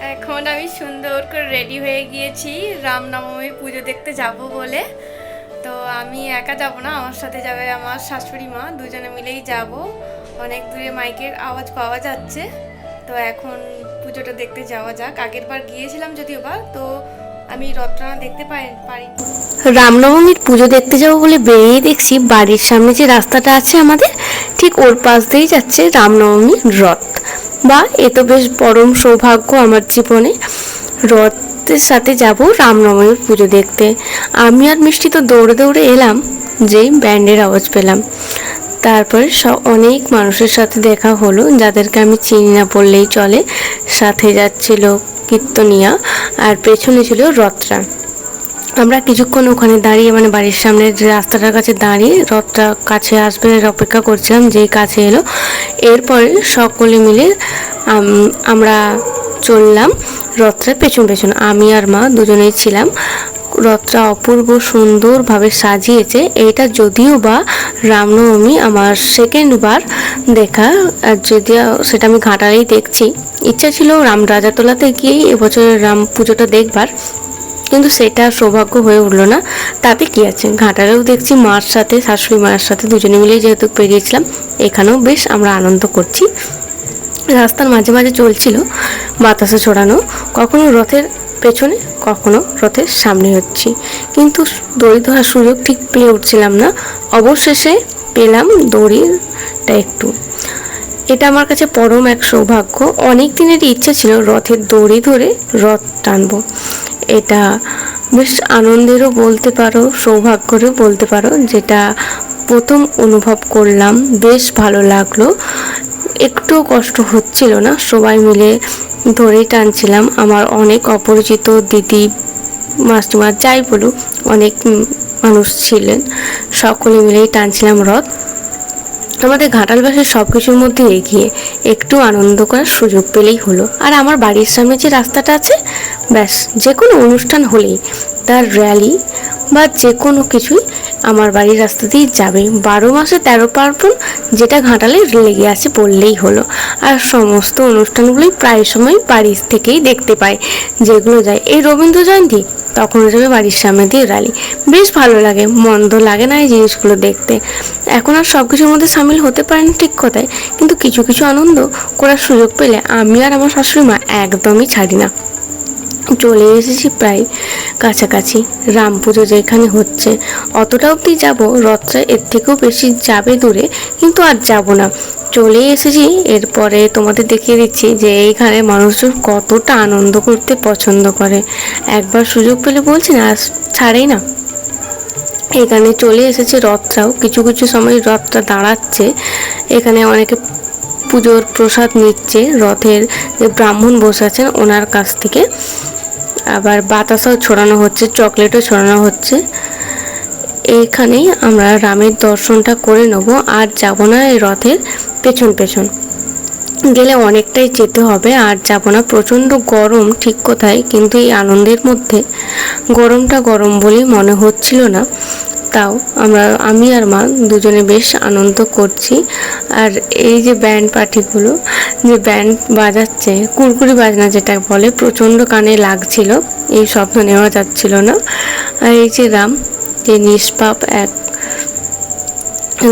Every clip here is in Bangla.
এখন আমি সুন্দর করে রেডি হয়ে গিয়েছি। রামনবমী পুজো দেখতে যাব বলে। তো আমি একা যাব না, আমার সাথে যাবে আমার শাশুড়ি মা, দুজনে মিলেই যাব। অনেক দূরে মাইকের আওয়াজ পাওয়া যাচ্ছে। তো এখন পুজোটা দেখতে যাওয়া যাক। আগের বার গিয়েছিলাম যদিও বা তো আমি রথটানা দেখতে পারিনি। রামনবমীর পুজো দেখতে যাব বলে বেরিয়ে দেখছি। বাড়ির সামনে যে রাস্তাটা আছে আমাদের, ঠিক ওর পাশ দিয়েই যাচ্ছে রামনবমীর রথ। বা এ তো বেশ পরম সৌভাগ্য আমার জীবনে। রথের সাথে যাব রামনবমীর পুজো দেখতে। আমি আর মিষ্টি তো দৌড়ে দৌড়ে এলাম, যেই ব্যান্ডের আওয়াজ পেলাম। তারপরে অনেক মানুষের সাথে দেখা হলো, যাদেরকে আমি চিনি না বললেই চলে। সাথে যাচ্ছিল কীর্তনিয়া আর পেছনে ছিল রথরা। আমরা কিছুক্ষণ ওখানে দাঁড়িয়ে মানে বাড়ির সামনে রাস্তাটার কাছে দাঁড়িয়ে রথটা কাছে আসবে অপেক্ষা করছিলাম, যেই কাছে এলো। এরপরে সকলে মিলে আমরা চললাম রথটার পেছন পেছন। আমি আর মা দুজনেই ছিলাম। রথটা অপূর্ব সুন্দরভাবে সাজিয়েছে। এইটা যদিও বা রামনবমী আমার সেকেন্ড বার দেখা, আর যদিও সেটা আমি ঘাটালেই দেখছি। ইচ্ছা ছিল রাম রাজাতলাতে গিয়েই এবছরের রাম পুজোটা দেখবার। কিন্তু সেটা সৌভাগ্য হয়ে উঠল না। তাতে কি আছে? ঘাটালেও দেখছি মার সাথে, শাশুড়ি মায়ের সাথে দুজনে মিলেই যেহেতু বেরিয়েছিলাম এখানেও বেশ আমরা আনন্দ করছি। রাস্তার মাঝে মাঝে চলছিল বাতাসে ছড়ানো কখনো রথের পেছনে, কখনো রথের সামনে হচ্ছি। কিন্তু দড়ি ধরার সুযোগ ঠিক পেয়ে উঠছিলাম না। অবশেষে পেলাম দড়িটা একটু। এটা আমার কাছে পরম এক সৌভাগ্য। অনেক দিনেরই ইচ্ছা ছিল রথের দড়ি ধরে রথ টানবো। এটা বেশ আনন্দেরও বলতে পারো, সৌভাগ্যেরও বলতে পারো যেটা প্রথম অনুভব করলাম। বেশ ভালো লাগল। একটু কষ্ট হচ্ছিল না, সবাই মিলে ধরেই টানছিলাম। আমার অনেক অপরিচিত দিদি মাস্টমার যাই বলুক, অনেক মানুষ ছিলেন, সকলে মিলেই টানছিলাম রথ। আমাদের ঘাটালবাসের সব কিছুর মধ্যে এগিয়ে একটু আনন্দ করার সুযোগ পেলেই হলো। আর আমার বাড়ির সামনে যে রাস্তাটা আছে ব্যাস, যে কোনো অনুষ্ঠান হলেই তার র্যালি বা যে কোনো কিছুই আমার বাড়ির রাস্তা দিয়ে যাবে। বারো মাসে তেরো পার্বণ, যেটা ঘাটালে লেগে আছে বললেই হলো। আর সমস্ত অনুষ্ঠানগুলোই প্রায় সময় বাড়ির থেকেই দেখতে পাই, যেগুলো যায়। এই রবীন্দ্র জয়ন্তী তখন যাবে বাড়ির সামনে দিয়ে র্যালি বেশ ভালো লাগে, মন্দ লাগে না এই জিনিসগুলো দেখতে। এখন আর সব কিছুর মধ্যে সামিল হতে পারেন ঠিক কথায়, কিন্তু কিছু কিছু আনন্দ করার সুযোগ পেলে আমি আর আমার শাশুড়ি মা একদমই ছাড়ি না। চলে এসেছি প্রায় কাছাকাছি। রাম পুজো যেখানে হচ্ছে। অতটা অবধি যাব, রথটা এর থেকেও বেশি যাবে দূরে, কিন্তু আর যাব না। চলে এসেছি, এরপরে তোমাদের দেখিয়ে দিচ্ছি যে এইখানে মানুষজন কতটা আনন্দ করতে পছন্দ করে। একবার সুযোগ পেলে বলছি না ছাড়েই না। এখানে চলে এসেছে রথটাও, কিছু কিছু সময় রথটা দাঁড়াচ্ছে। এখানে অনেকে পুজোর প্রসাদ নিচ্ছে, রথের যে ব্রাহ্মণ বসে আছেন ওনার কাছ থেকে। আবার বাতাসাও ছড়ানো হচ্ছে, চকলেটও ছড়ানো হচ্ছে। এইখানেই আমরা রামের দর্শনটা করে নেব আর যাব না এই রথের পেছন পেছন। গেলে অনেকটাই যেতে হবে, আর যাব না। প্রচণ্ড গরম ঠিক কোথায়, কিন্তু এই আনন্দের মধ্যে। গরমটা গরম বলেই মনে হচ্ছিল না। তাও আমরা, আমি আর মা দুজনে বেশ আনন্দ করছি। আর এই যে ব্যান্ড পার্টিগুলো যে ব্যান্ড বাজাচ্ছে, কুরকুরি বাজনা যেটা বলে, প্রচণ্ড কানে লাগছিল, এই শব্দ নেওয়া যাচ্ছিল না। আর এই যে রাম, যে নিষ্পাপ এক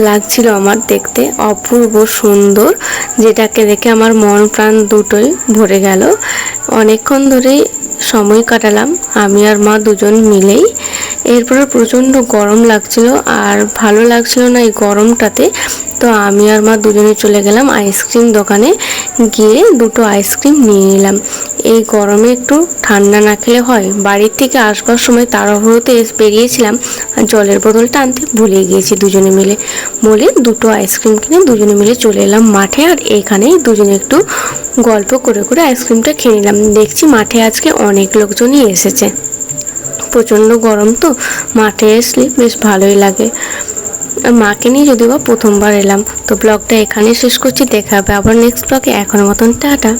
লাগছিল আমার দেখতে, অপূর্ব সুন্দর, যেটাকে দেখে আমার মন প্রাণ দুটোই ভরে গেল। অনেকক্ষণ ধরেই সময় কাটালাম, আমি আর মা দুজন মিলেই। এরপরে প্রচণ্ড গরম লাগছিল, আর ভালো লাগছিল না এই গরমটাতে। তো আমি আর মা দুজনে চলে গেলাম আইসক্রিম দোকানে। গিয়ে দুটো আইসক্রিম নিয়ে নিলাম। এই গরমে একটু ঠান্ডা না খেলে হয়। বাড়ির থেকে আসবার সময় তাড়াহুড়োতে বেরিয়েছিলাম। আর জলের বোতলটা আনতে ভুলে গিয়েছি দুজনে মিলে। বলে দুটো আইসক্রিম কিনে দুজনে মিলে চলে এলাম মাঠে। আর এখানেই দুজনে একটু গল্প করে করে আইসক্রিমটা খেয়ে নিলাম। দেখছি মাঠে আজকে অনেক লোকজনই এসেছে। প্রচণ্ড গরম তো। মাঠে আসলে বেশ ভালোই লাগে। আর মাকে নিয়ে যদিও বা প্রথমবার এলাম। তো ব্লগটা এখানে শেষ করছি। দেখা হবে আবার নেক্সট ব্লগে এখনও মতন টাটা।